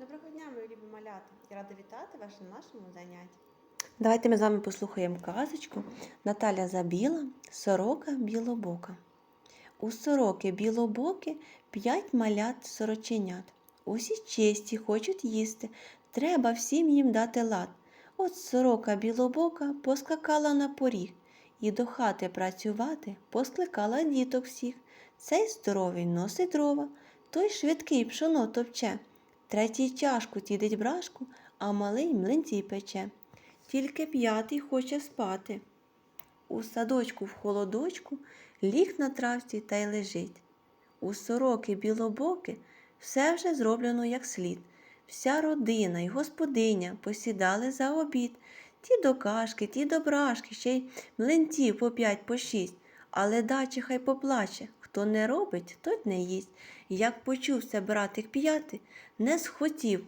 Доброго дня, мої любі малята! Я рада вітати вас на нашому занятті. Давайте ми з вами послухаємо казочку Наталя Забіла, сорока білобока. У сороки білобоки п'ять малят сороченят. Усі честі хочуть їсти, треба всім їм дати лад. От сорока білобока поскакала на поріг і до хати працювати поскликала діток всіх. Цей здоровий носить дрова, той швидкий пшоно топче. Третій чашку тідить брашку, а малий млинці пече. Тільки п'ятий хоче спати. У садочку в холодочку ліг на травці та й лежить. У сороки білобоки все вже зроблено як слід. Вся родина й господиня посідали за обід. Ті до кашки, ті до брашки, ще й млинців по п'ять по шість. Але дачі хай поплаче, хто не робить, той не їсть. Як почувся братик п'яти, не схотів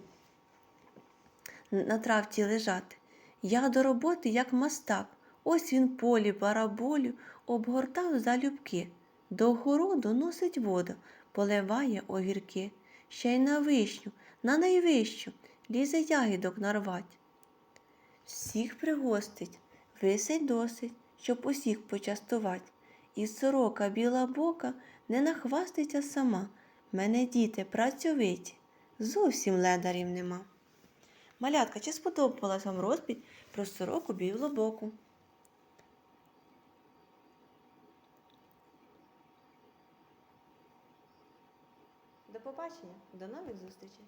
на травці лежати. Я до роботи, як мастак, ось він полі бараболю обгортав залюбки. До городу носить воду, поливає огірки, ще й на вишню, на найвищу лізе ягідок нарвать. Всіх пригостить, висить досить, щоб усіх почастувать. І сорока біла бока не нахваститься сама. Мене діти працьовиті, зовсім ледарів нема. Малятка, чи сподобалась вам розповідь про сороку білобоку? До побачення, до нових зустрічей!